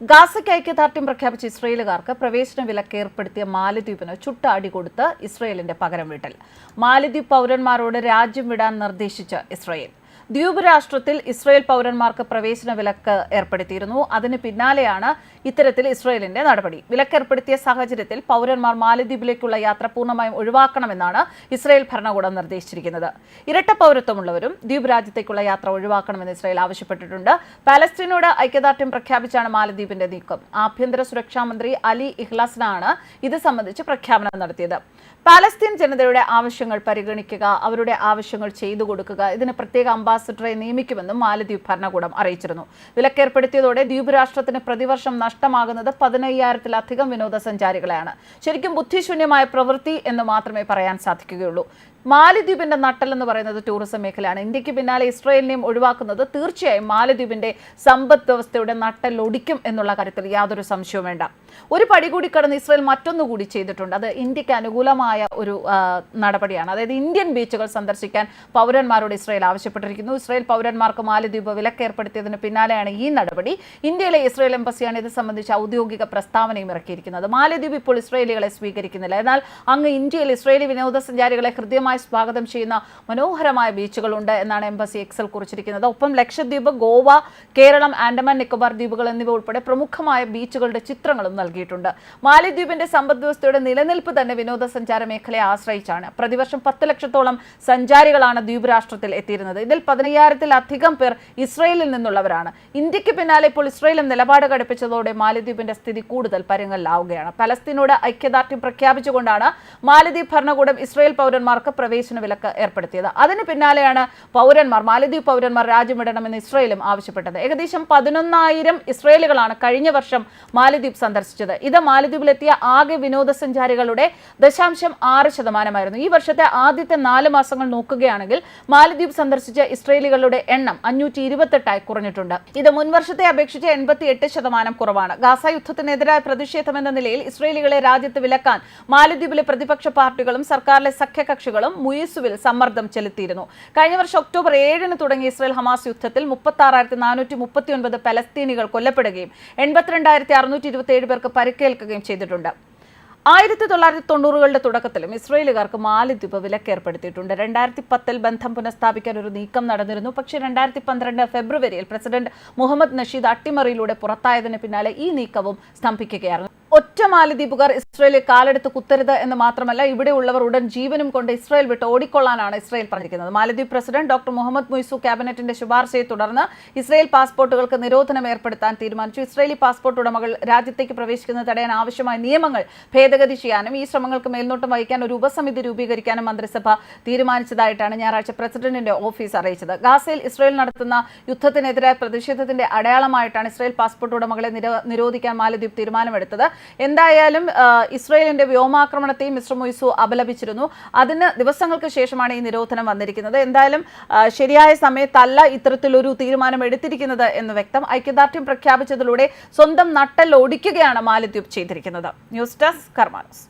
ഗാസയ്ക്ക് ഐക്യദാർഢ്യം പ്രഖ്യാപിച്ച ഇസ്രയേലുകാർക്ക് പ്രവേശന വിലക്ക് ഏർപ്പെടുത്തിയ മാലദ്വീപിന് ചുട്ട അടി കൊടുത്ത് ഇസ്രയേലിന്റെ പകരം വീട്ടൽ മാലദ്വീപ് പൗരന്മാരോട് രാജ്യം വിടാൻ നിർദ്ദേശിച്ച് ഇസ്രയേൽ. ദ്വീപ് രാഷ്ട്രത്തിൽ ഇസ്രയേൽ പൗരന്മാർക്ക് പ്രവേശന വിലക്ക് ഏർപ്പെടുത്തിയിരുന്നു. അതിന് പിന്നാലെയാണ് ഇത്തരത്തിൽ ഇസ്രയേലിന്റെ നടപടി. വിലക്ക് ഏർപ്പെടുത്തിയ സാഹചര്യത്തിൽ പൗരന്മാർ മാലദ്വീപിലേക്കുള്ള യാത്ര പൂർണമായും ഒഴിവാക്കണമെന്നാണ് ഇസ്രയേൽ ഭരണകൂടം നിർദ്ദേശിച്ചിരിക്കുന്നത്. ഇരട്ട പൗരത്വമുള്ളവരും ദ്വീപ് രാജ്യത്തേക്കുള്ള യാത്ര ഒഴിവാക്കണമെന്ന് ഇസ്രയേൽ ആവശ്യപ്പെട്ടിട്ടുണ്ട്. പാലസ്തീനോട് ഐക്യദാർഢ്യം പ്രഖ്യാപിച്ചാണ് മാലദ്വീപിന്റെ നീക്കം. ആഭ്യന്തര സുരക്ഷാ മന്ത്രി അലി ഇഹ്ലാസിനാണ് ഇത് സംബന്ധിച്ച് പ്രഖ്യാപനം നടത്തിയത്. പാലസ്തീൻ ജനതയുടെ ആവശ്യങ്ങൾ പരിഗണിക്കുക അവരുടെ ആവശ്യങ്ങൾ ചെയ്തു കൊടുക്കുക ഇതിന് പ്രത്യേക അംബാസിഡറെ നിയമിക്കുമെന്നും മാലദ്വീപ് ഭരണകൂടം അറിയിച്ചിരുന്നു. വിലക്കേർപ്പെടുത്തിയതോടെ ദ്വീപ് രാഷ്ട്രത്തിന് പ്രതിവർഷം നഷ്ടമാകുന്നത് പതിനയ്യായിരത്തിലധികം വിനോദസഞ്ചാരികളെയാണ്. ശരിക്കും ബുദ്ധിശൂന്യമായ പ്രവൃത്തി എന്ന് മാത്രമേ പറയാൻ സാധിക്കുകയുള്ളൂ. മാലദ്വീപിന്റെ എന്ന് പറയുന്നത് ടൂറിസം മേഖലയാണ്. ഇന്ത്യയ്ക്ക് പിന്നാലെ ഇസ്രയേലിനെയും ഒഴിവാക്കുന്നത് തീർച്ചയായും മാലിദ്വീപിന്റെ സമ്പദ് വ്യവസ്ഥയുടെ നട്ടൽ ഒടിക്കും എന്നുള്ള കാര്യത്തിൽ യാതൊരു സംശയവും വേണ്ട. ഒരു പടി കൂടി കടന്ന് ഇസ്രയേൽ മറ്റൊന്നു കൂടി ചെയ്തിട്ടുണ്ട്. അത് ഇന്ത്യയ്ക്ക് അനുകൂലമായ ഒരു നടപടിയാണ്. അതായത് ഇന്ത്യൻ ബീച്ചുകൾ സന്ദർശിക്കാൻ പൗരന്മാരോട് ഇസ്രയേൽ ആവശ്യപ്പെട്ടിരിക്കുന്നു. ഇസ്രയേൽ പൗരന്മാർക്ക് മാലിദ്വീപ് വിലക്ക് ഏർപ്പെടുത്തിയതിന് പിന്നാലെയാണ് ഈ നടപടി. ഇന്ത്യയിലെ ഇസ്രയേൽ എംബസിയാണ് ഇത് സംബന്ധിച്ച് ഔദ്യോഗിക പ്രസ്താവനയും ഇറക്കിയിരിക്കുന്നത്. മാലിദ്വീപ് ഇപ്പോൾ ഇസ്രയേലികളെ സ്വീകരിക്കുന്നില്ല. എന്നാൽ അങ്ങ് ഇന്ത്യയിൽ ഇസ്രയേലി വിനോദസഞ്ചാരികളെ ഹൃദ്യമായി സ്വാഗതം ചെയ്യുന്ന മനോഹരമായ ബീച്ചുകളുണ്ട് എന്നാണ് എംബസി എക്സൽ കുറിച്ചിരിക്കുന്നത്. ഒപ്പം ലക്ഷദ്വീപ് ഗോവ കേരളം ആൻഡമാൻ നിക്കോബാർ ദ്വീപുകൾ എന്നിവ ഉൾപ്പെടെ പ്രമുഖമായ ബീച്ചുകളുടെ ചിത്രങ്ങളും നൽകിയിട്ടുണ്ട്. മാലിദ്വീപിന്റെ സമ്പദ് വ്യവസ്ഥയുടെ നിലനിൽപ്പ് തന്നെ വിനോദസഞ്ചാര മേഖലയെ ആശ്രയിച്ചാണ്. പ്രതിവർഷം പത്ത് ലക്ഷത്തോളം സഞ്ചാരികളാണ് ദ്വീപ് രാഷ്ട്രത്തിൽ എത്തിയിരുന്നത്. ഇതിൽ പതിനയ്യായിരത്തിലധികം പേർ ഇസ്രയേലിൽ നിന്നുള്ളവരാണ്. ഇന്ത്യയ്ക്ക് പിന്നാലെ ഇപ്പോൾ ഇസ്രയേലും നിലപാട് ഘടിപ്പിച്ചതോടെ മാലിദ്വീപിന്റെ സ്ഥിതി കൂടുതൽ പരുങ്ങലിലാവുകയാണ്. പലസ്തീനോട് ഐക്യദാർഢ്യം പ്രഖ്യാപിച്ചുകൊണ്ടാണ് മാലിദ്വീപ് ഭരണകൂടം ഇസ്രയേൽ പൗരന്മാർക്ക് പ്രവേശന വിലക്ക് ഏർപ്പെടുത്തിയത്. അതിന് പിന്നാലെയാണ് പൗരന്മാർ മാലദ്വീപ് പൗരന്മാർ രാജ്യം വിടണമെന്ന് ഇസ്രയേലും ആവശ്യപ്പെട്ടത്. ഏകദേശം പതിനൊന്നായിരം ഇസ്രയേലുകളാണ് കഴിഞ്ഞ വർഷം മാലദ്വീപ് സന്ദർശിച്ചത്. ഇത് മാലദ്വീപിലെത്തിയ ആകെ വിനോദസഞ്ചാരികളുടെ ദശാംശം ആറ് ശതമാനമായിരുന്നു. ഈ വർഷത്തെ ആദ്യത്തെ നാല് മാസങ്ങൾ നോക്കുകയാണെങ്കിൽ മാലദ്വീപ് സന്ദർശിച്ച ഇസ്രയേലികളുടെ എണ്ണം അഞ്ഞൂറ്റി ഇരുപത്തെട്ടായി കുറഞ്ഞിട്ടുണ്ട്. ഇത് മുൻവർഷത്തെ അപേക്ഷിച്ച് എൺപത്തി എട്ട് ശതമാനം കുറവാണ്. ഗാസ യുദ്ധത്തിനെതിരായ പ്രതിഷേധമെന്ന നിലയിൽ ഇസ്രയേലികളെ രാജ്യത്ത് വിലക്കാൻ മാലദ്വീപിലെ പ്രതിപക്ഷ പാർട്ടികളും സർക്കാരിലെ സഖ്യകക്ഷികളും മുയിസുവിൽ സമ്മർദ്ദം ചെലുത്തിയിരുന്നു. കഴിഞ്ഞ വർഷം ഒക്ടോബർ ഏഴിന് തുടങ്ങിയ ഇസ്രയേൽ ഹമാസ് യുദ്ധത്തിൽ മുപ്പത്തി ആറായിരത്തി നാനൂറ്റി മുപ്പത്തി ഒൻപത് പലസ്തീനികൾ കൊല്ലപ്പെടുകയും എൺപത്തിരണ്ടായിരത്തി അറുന്നൂറ്റി ഇരുപത്തി ഏഴ് പേർക്ക് പരിക്കേൽക്കുകയും ചെയ്തിട്ടുണ്ട്. ആയിരത്തി തൊള്ളായിരത്തി തൊണ്ണൂറുകളുടെ തുടക്കത്തിലും ഇസ്രയേലുകാർക്ക് മാലിദ്വീപ് വിലക്കേർപ്പെടുത്തിയിട്ടുണ്ട്. രണ്ടായിരത്തി പത്തിൽ ബന്ധം പുനഃസ്ഥാപിക്കാൻ ഒരു നീക്കം നടന്നിരുന്നു. പക്ഷേ രണ്ടായിരത്തി പന്ത്രണ്ട് ഫെബ്രുവരിയിൽ പ്രസിഡന്റ് മുഹമ്മദ് നഷീദ് അട്ടിമറിയിലൂടെ പുറത്തായതിന് പിന്നാലെ ഈ നീക്കവും സ്തംഭിക്കുകയായിരുന്നു. ഒറ്റ മാലിദ്വീപുകാർ ഇസ്രയേലിൽ കാലെടുത്ത് കുത്തരുത് എന്ന് മാത്രമല്ല ഇവിടെയുള്ളവർ ഉടൻ ജീവനും കൊണ്ട് ഇസ്രയേൽ വിട്ട് ഓടിക്കൊള്ളാനാണ് ഇസ്രയേൽ പറഞ്ഞിരിക്കുന്നത്. മാലദ്വീപ് പ്രസിഡന്റ് ഡോക്ടർ മുഹമ്മദ് മുയ്സു ക്യാബിനറ്റിന്റെ ശുപാർശയെ തുടർന്ന് ഇസ്രയേൽ പാസ്പോർട്ടുകൾക്ക് നിരോധനം ഏർപ്പെടുത്താൻ തീരുമാനിച്ചു. ഇസ്രയേലി പാസ്പോർട്ട് ഉടമകൾ രാജ്യത്തേക്ക് പ്രവേശിക്കുന്നത് തടയാൻ ആവശ്യമായ നിയമങ്ങൾ ഭേദഗതി ചെയ്യാനും ഈ ശ്രമങ്ങൾക്ക് മേൽനോട്ടം വഹിക്കാൻ ഒരു ഉപസമിതി രൂപീകരിക്കാനും മന്ത്രിസഭ തീരുമാനിച്ചതായിട്ടാണ് ഞായറാഴ്ച പ്രസിഡന്റിന്റെ ഓഫീസ് അറിയിച്ചത്. ഗാസയിൽ ഇസ്രയേൽ നടത്തുന്ന യുദ്ധത്തിനെതിരായ പ്രതിഷേധത്തിന്റെ അടയാളമായിട്ടാണ് ഇസ്രയേൽ പാസ്പോർട്ട് ഉടമകളെ നിരോ- നിരോധിക്കാൻ മാലദ്വീപ് തീരുമാനമെടുത്തത്. എന്തായാലും ഇസ്രയേലിന്റെ വ്യോമാക്രമണത്തെയും മിസ്റ്റർ മൊയ്സു അപലപിച്ചിരുന്നു. അതിന് ദിവസങ്ങൾക്ക് ശേഷമാണ് ഈ നിരോധനം വന്നിരിക്കുന്നത്. എന്തായാലും ശരിയായ സമയത്തല്ല ഇത്തരത്തിലൊരു തീരുമാനം എടുത്തിരിക്കുന്നത് എന്ന് വ്യക്തം. ഐക്യദാർഢ്യം പ്രഖ്യാപിച്ചതിലൂടെ സ്വന്തം നട്ടൽ ഒടിക്കുകയാണ് മാലദ്വീപ് ചെയ്തിരിക്കുന്നത്. News desk കർമാനസ്.